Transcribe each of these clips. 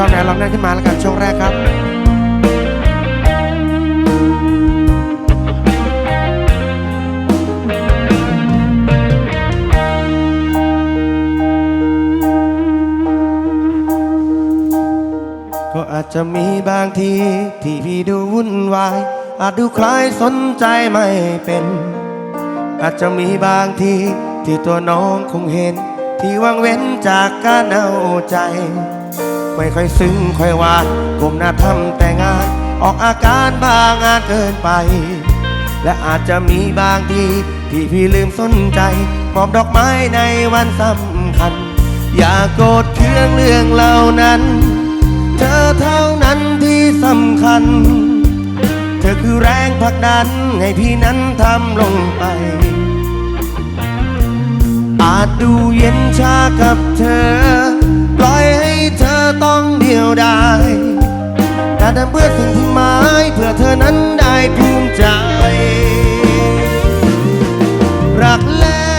ชอบแนวลองนั่นขึ้นมาแล้วกันช่วงแรกครับก็อาจจะมีบางทีที่พี่ดูวุ่นวาย อาจดูคล้ายสนใจไม่เป็น อาจจะมีบางทีที่ตัวน้องคงเห็น ที่วางเว้นจากการเอาใจ ไม่ค่อยซึ้งค่อยวานก้มหน้าทำแต่งาน ออกอาการบางงานเกินไป และอาจจะมีบางทีที่พี่ลืมสนใจ มอบดอกไม้ในวันสำคัญ อย่าโกรธเคืองเรื่องเหล่านั้น เธอเท่านั้นที่สำคัญ เธอคือแรงผลักดันให้พี่นั้นทำลงไปอาจดูเย็นชากับเธอ แต่ทำเพื่อสิ่งที่หมายเพื่อเธอนั้นได้ภูมิใจ รักแล้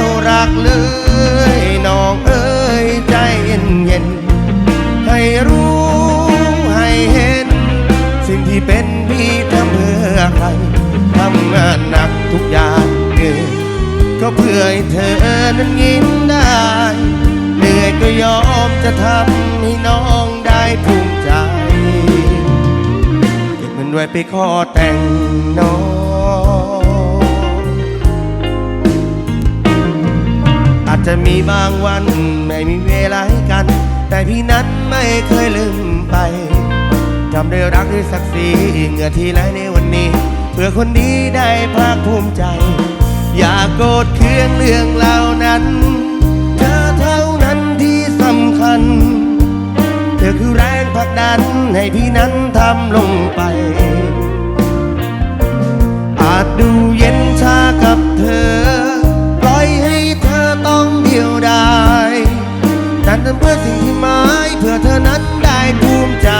วรักเลยน้องเอ้ยใจเย็นเย็นๆให้รู้ให้เห็น สิ่งที่เป็นพี่ทำเพื่อใครทำงานหนักทุกอย่างเหนื่อยก็เพื่อให้เธอนั้นยิ้มได้เหนื่อยก็ยอมจะทำให้น้องได้ภู มิใจเก็บเงินไว้ไปขอแต่งน้องอาจจะมีบางวันไม่มีเวลาให้กัน แต่พี่นั้นไม่เคยลืมไปทำได้รักด้วยศักดิ์ศรีเหงื่อที่ไหลในวันนี้ เพื่อคนดีได้ภาคภูมิใจ อย่าโกรธเคืองเรื่องเหล่านั้น ให้พี่นั้นทำลงไป อาจดูเย็นชากับเธอ ปล่อยให้เธอต้องเดียวดายแต่ทำเพื่อสิ่งที่หมายเพื่อเธอนั้นได้ภูมิใจ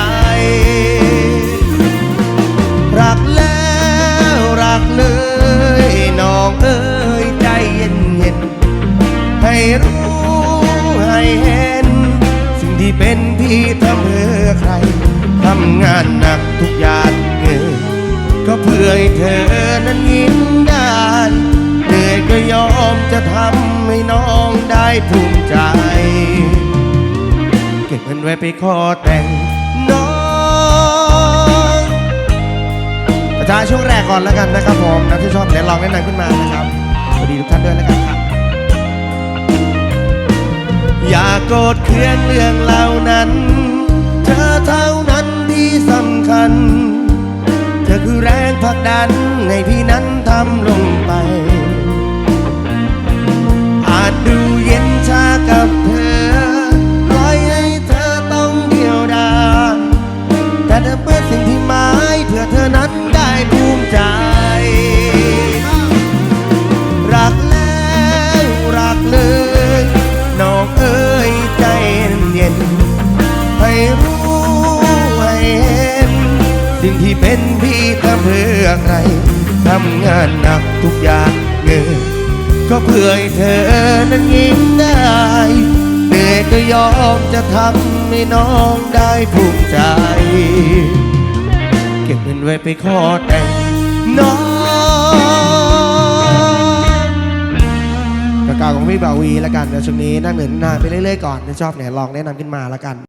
รักแล้วรักเลยน้องเอ้ยใจเย็นเย็นๆให้รู้ให้เห็น สิ่งที่เป็นพี่ทำเพื่อใครำงานหนักทุกอย่างเงินก็เพื่อให้เธอนั้นยิ้มได้เหนื่อยก็ยอมจะทำให้น้องได้ภูมิใจ เก็บเงินไว้ไปขอแต่งน้องประชาช่วงแรกก่อนแล้วกันนะครับผมนะที่ชอบเดี๋ยวลองแนะนำขึ้นมานะครับสวัสดีทุกท่านด้วยแล้วกันครับอย่าโกรธเคืองเรื่องเหล่านั้น เธอเท่านั้น สำคัญ เธอคือแรงผลักดันให้พี่นั้นทำลงไป อาจดูเย็นชากับเธอปล่อยให้เธอต้องเดียวดายแต่เธอเพื่อสิ่งที่หมายเพื่อเธอนั้นได้ภูมิใจ รักแล้วรักเลยน้องเอ้ยใจเย็นให้รู้ สิ่งที่เป็นพี่ทำเพื่อใครทำงานหนักทุกอย่างเงินก็เพื่อให้เธอนั้นยิ้มได้เหนื่อยก็ยอมจะทำให้น้องได้ภูมิใจ เก็บเงินไว้ไปขอแต่งน้องประกาศของพี่บ่าวีล้วกันเดี๋ยวช่วงนี้นั่งหนึ่งนานไปเรื่อยๆก่อนถ้าชอบเนี่ยลองแนะนำขึ้นมาล้วกัน